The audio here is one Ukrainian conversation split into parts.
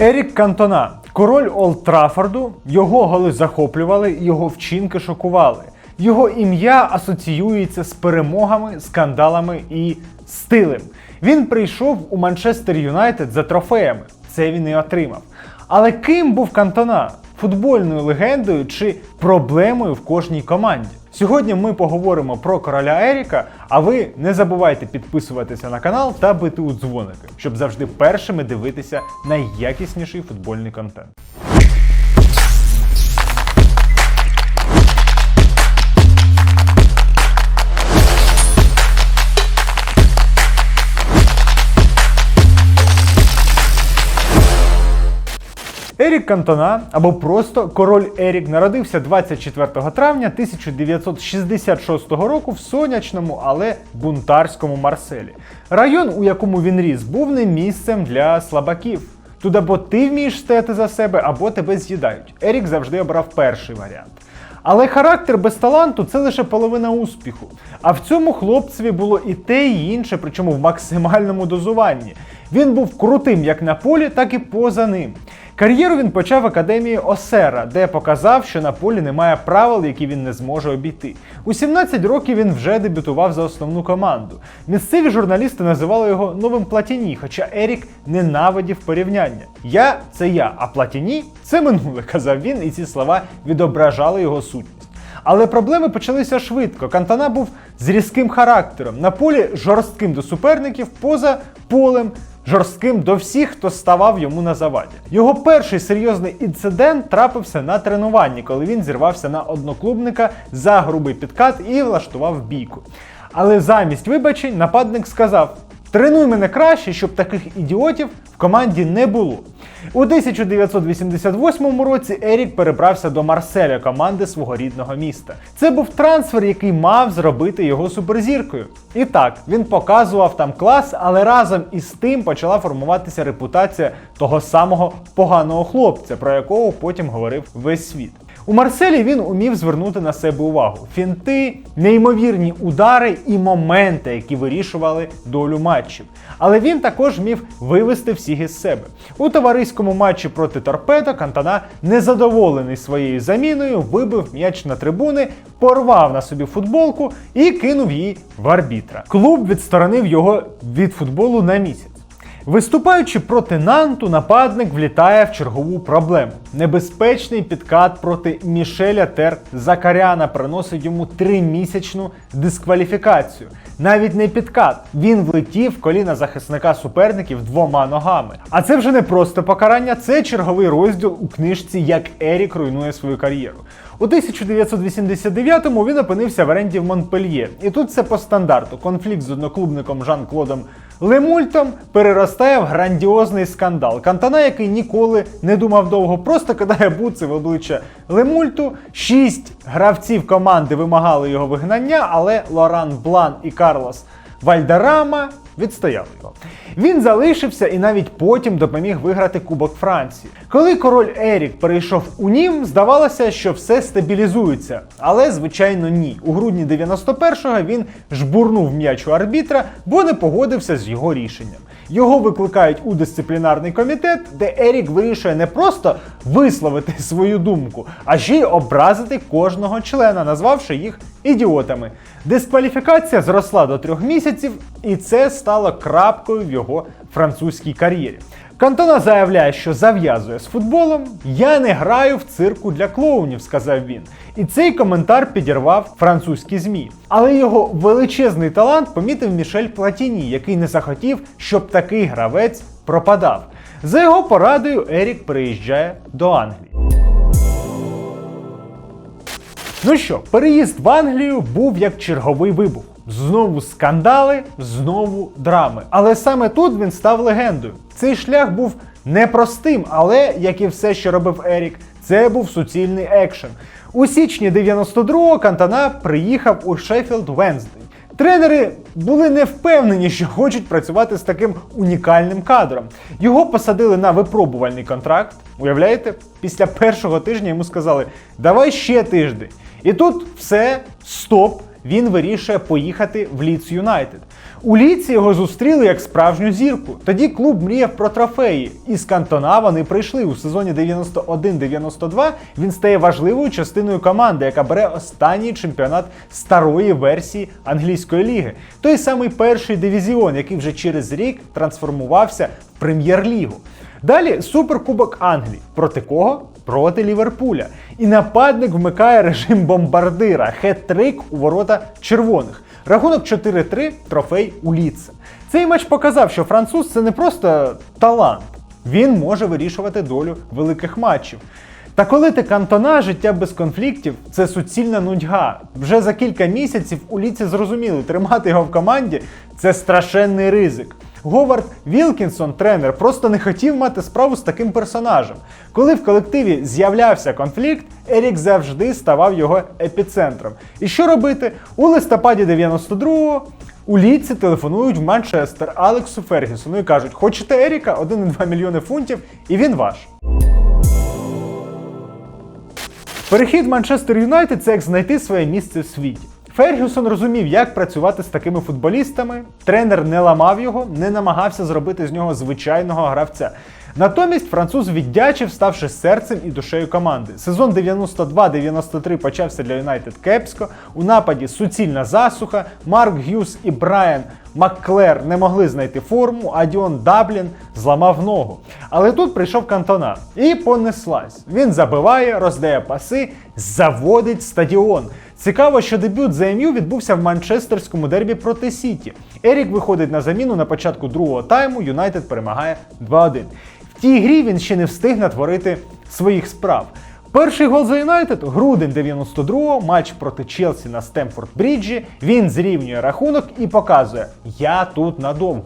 Ерік Кантона, король Олд Траффорду, його голи захоплювали, його вчинки шокували. Його ім'я асоціюється з перемогами, скандалами і стилем. Він прийшов у Манчестер Юнайтед за трофеями. Це він і отримав. Але ким був Кантона? Футбольною легендою чи проблемою в кожній команді? Сьогодні ми поговоримо про короля Еріка. А ви не забувайте підписуватися на канал та бити у дзвоники, щоб завжди першими дивитися найякісніший футбольний контент. Ерік Кантона або просто король Ерік народився 24 травня 1966 року в сонячному, але бунтарському Марселі. Район, у якому він ріс, був не місцем для слабаків. Тут або ти вмієш стояти за себе, або тебе з'їдають. Ерік завжди обрав перший варіант. Але характер без таланту це лише половина успіху. А в цьому хлопцеві було і те, і інше, причому в максимальному дозуванні. Він був крутим як на полі, так і поза ним. Кар'єру він почав в академії Осера, де показав, що на полі немає правил, які він не зможе обійти. У 17 років він вже дебютував за основну команду. Місцеві журналісти називали його новим Платіні, хоча Ерік ненавидів порівняння. Я це я, а Платіні це минуле, казав він, і ці слова відображали його сутність. Але проблеми почалися швидко. Кантана був з різким характером, на полі жорстким до суперників, поза полем жорстким до всіх, хто ставав йому на заваді. Його перший серйозний інцидент трапився на тренуванні, коли він зірвався на одноклубника за грубий підкат і влаштував бійку. Але замість вибачень нападник сказав: Тренуй мене краще, щоб таких ідіотів в команді не було. У 1988 році Ерік перебрався до Марселя, команди свого рідного міста. Це був трансфер, який мав зробити його суперзіркою. І так, він показував там клас, але разом із тим почала формуватися репутація того самого поганого хлопця, про якого потім говорив весь світ. У Марселі він умів звернути на себе увагу: фінти, неймовірні удари і моменти, які вирішували долю матчів. Але він також вмів вивести всіх із себе. У товариському матчі проти торпедо Кантана, незадоволений своєю заміною, вибив м'яч на трибуни, порвав на собі футболку і кинув її в арбітра. Клуб відсторонив його від футболу на місяць. Виступаючи проти Нанту, нападник влітає в чергову проблему. Небезпечний підкат проти Мішеля Тер Закаряна приносить йому тримісячну дискваліфікацію. Навіть не підкат. Він влетів в коліна захисника суперників двома ногами. А це вже не просто покарання, це черговий розділ у книжці Як Ерік руйнує свою кар'єру. У 1989-му він опинився в оренді в Монпельє. І тут це по стандарту. Конфлікт з одноклубником Жан-Клодом Лемультом переростає в грандіозний скандал. Кантана, який ніколи не думав довго, просто кидає буци в обличчя Лемульту. Шість гравців команди вимагали його вигнання, але Лоран Блан і Карлос Вальдерама відстояли його. Він залишився і навіть потім допоміг виграти Кубок Франції. Коли король Ерік перейшов у Нім, здавалося, що все стабілізується. Але, звичайно, ні. У грудні 91-го він жбурнув м'яч у арбітра, бо не погодився з його рішенням. Його викликають у дисциплінарний комітет, де Ерік вирішує не просто висловити свою думку, а ще й образити кожного члена, назвавши їх ідіотами. Дискваліфікація зросла до трьох місяців, і це стало крапкою в його французькій кар'єрі. Кантона заявляє, що зав'язує з футболом. Я не граю в цирку для клоунів, сказав він. І цей коментар підірвав французькі змі. Але його величезний талант помітив Мішель Платіні, який не захотів, щоб такий гравець пропадав. За його порадою Ерік переїжджає до Англії. Ну що, переїзд в Англію був як черговий вибух. Знову скандали, знову драми. Але саме тут він став легендою. Цей шлях був непростим, але як і все, що робив Ерік, це був суцільний екшен. У січні 92-го Кантана приїхав у Шеффілд Венздей. Тренери були не впевнені, що хочуть працювати з таким унікальним кадром. Його посадили на випробувальний контракт. Уявляєте, після першого тижня йому сказали: давай ще тиждень. І тут все, стоп. він вирішує поїхати в Ліц Юнайтед. У Ліці його зустріли як справжню зірку. Тоді клуб мріяв про трофеї. І з Кантона вони прийшли у сезоні 91-92. Він стає важливою частиною команди, яка бере останній чемпіонат старої версії англійської ліги. Той самий перший дивізіон, який вже через рік трансформувався в прем'єр-лігу. Далі суперкубок Англії. Проти кого? Проти Ліверпуля. І нападник вмикає режим бомбардира. Хет-трик у ворота червоних. Рахунок 4-3, трофей у Ліце. Цей матч показав, що француз це не просто талант. Він може вирішувати долю великих матчів. Та коли ти кантона, життя без конфліктів це суцільна нудьга. Вже за кілька місяців у ліці зрозуміли, тримати його в команді це страшенний ризик. Говард Вілкінсон, тренер, просто не хотів мати справу з таким персонажем. Коли в колективі з'являвся конфлікт, Ерік завжди ставав його епіцентром. І що робити? У листопаді 92-го у Ліці телефонують в Манчестер Алексу Фергюсону і кажуть: хочете Еріка 1,2 мільйони фунтів, і він ваш. Перехід Манчестер Юнайтед це як знайти своє місце в світі. Фергюсон розумів, як працювати з такими футболістами. Тренер не ламав його, не намагався зробити з нього звичайного гравця. Натомість француз віддячив, ставши серцем і душею команди. Сезон 92-93 почався для Юнайтед кепсько. У нападі суцільна засуха. Марк Г'юз і Брайан Макклер не могли знайти форму, а Діон Даблін зламав ногу. Але тут прийшов Кантона і понеслась. Він забиває, роздає паси, заводить стадіон. Цікаво, що дебют за МЮ відбувся в манчестерському дербі проти Сіті. Ерік виходить на заміну на початку другого тайму. Юнайтед перемагає 2-1. В тій грі він ще не встиг натворити своїх справ. Перший гол за Юнайтед грудень 92-го, матч проти Челсі на Стемфорд Бріджі. Він зрівнює рахунок і показує: Я тут надовго.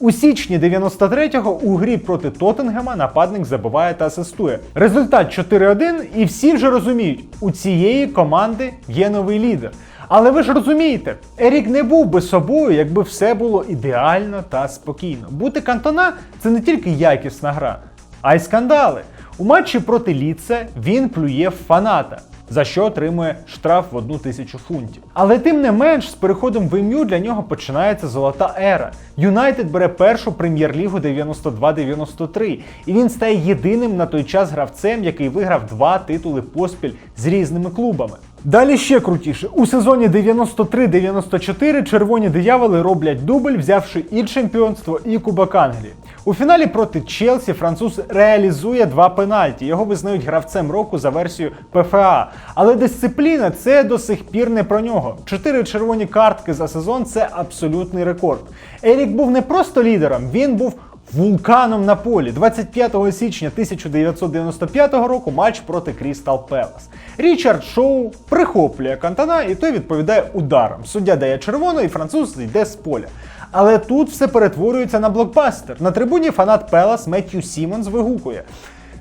У січні 93-го у грі проти Тоттенгема нападник забиває та асистує. Результат 4-1, і всі вже розуміють, у цієї команди є новий лідер. Але ви ж розумієте, Ерік не був би собою, якби все було ідеально та спокійно. Бути кантона це не тільки якісна гра, а й скандали. У матчі проти Ліце він плює в фаната. За що отримує штраф в одну тисячу фунтів. Але тим не менш, з переходом в ім'ю для нього починається золота ера. Юнайтед бере першу прем'єр-лігу 92-93, і він стає єдиним на той час гравцем, який виграв два титули поспіль з різними клубами. Далі ще крутіше. У сезоні 93-94 червоні дияволи роблять дубль, взявши і чемпіонство, і Кубок Англії. У фіналі проти Челсі француз реалізує два пенальті. Його визнають гравцем року за версією ПФА. Але дисципліна це до сих пір не про нього. Чотири червоні картки за сезон це абсолютний рекорд. Ерік був не просто лідером, він був вулканом на полі. 25 січня 1995 року матч проти Крістал Пелас. Річард Шоу прихоплює кантана, і той відповідає ударом. Суддя дає червоно, і француз йде з поля. Але тут все перетворюється на блокбастер. На трибуні фанат Пелас Меттью Сімонс вигукує: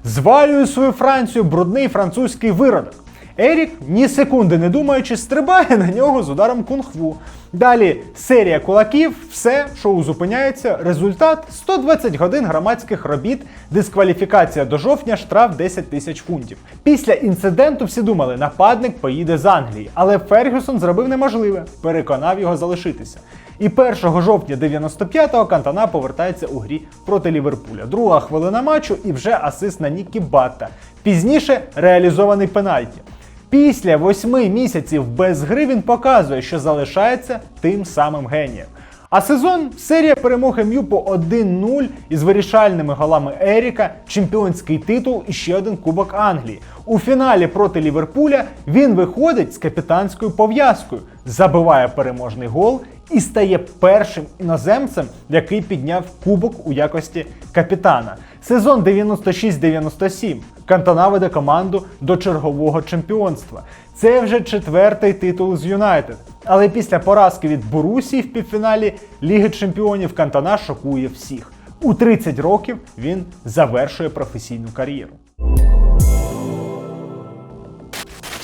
Звалюю свою Францію, брудний французький виродок. Ерік, ні секунди не думаючи, стрибає на нього з ударом кунг-фу. Далі серія кулаків, все, шоу зупиняється. Результат 120 годин громадських робіт, дискваліфікація до жовтня, штраф 10 тисяч фунтів. Після інциденту всі думали, нападник поїде з Англії, але Фергюсон зробив неможливе, переконав його залишитися. І 1 жовтня 95-го Кантана повертається у грі проти Ліверпуля. Друга хвилина матчу і вже асист на Нікі Батта. Пізніше реалізований пенальті. Після восьми місяців без гри він показує, що залишається тим самим генієм. А сезон серія перемог МЮ по 1-0 із вирішальними голами Еріка, чемпіонський титул і ще один Кубок Англії. У фіналі проти Ліверпуля він виходить з капітанською пов'язкою, забиває переможний гол і стає першим іноземцем, який підняв кубок у якості капітана. Сезон 96-97. Кантона веде команду до чергового чемпіонства. Це вже четвертий титул з Юнайтед. Але після поразки від Борусії в півфіналі Ліги Чемпіонів Кантана шокує всіх. У 30 років він завершує професійну кар'єру.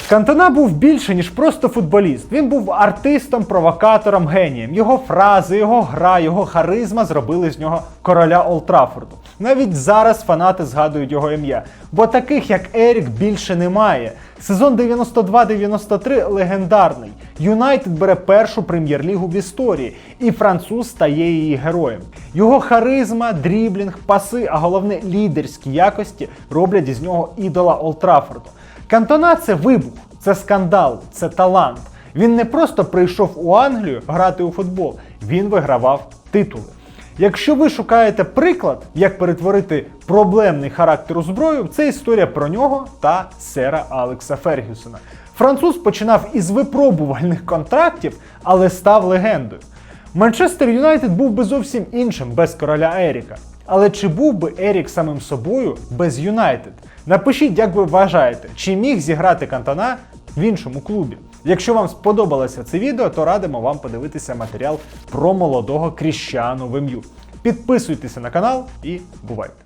Кантона був більше, ніж просто футболіст. Він був артистом, провокатором, генієм. Його фрази, його гра, його харизма зробили з нього короля Олтрафорду. Навіть зараз фанати згадують його ім'я, бо таких як Ерік більше немає. Сезон 92-93 легендарний. Юнайтед бере першу прем'єр-лігу в історії, і француз стає її героєм. Його харизма, дріблінг, паси, а головне лідерські якості роблять із нього ідола Олд Траффорду. Кантона це вибух, це скандал, це талант. Він не просто прийшов у Англію грати у футбол, він вигравав титули. Якщо ви шукаєте приклад, як перетворити проблемний характер у зброю, це історія про нього та сера Алекса Фергюсона. Француз починав із випробувальних контрактів, але став легендою. Манчестер Юнайтед був би зовсім іншим без короля Еріка. Але чи був би Ерік самим собою без Юнайтед? Напишіть, як ви вважаєте, чи міг зіграти Кантона в іншому клубі. Якщо вам сподобалося це відео, то радимо вам подивитися матеріал про молодого Кріщану в Вем'ю. Підписуйтеся на канал і бувайте!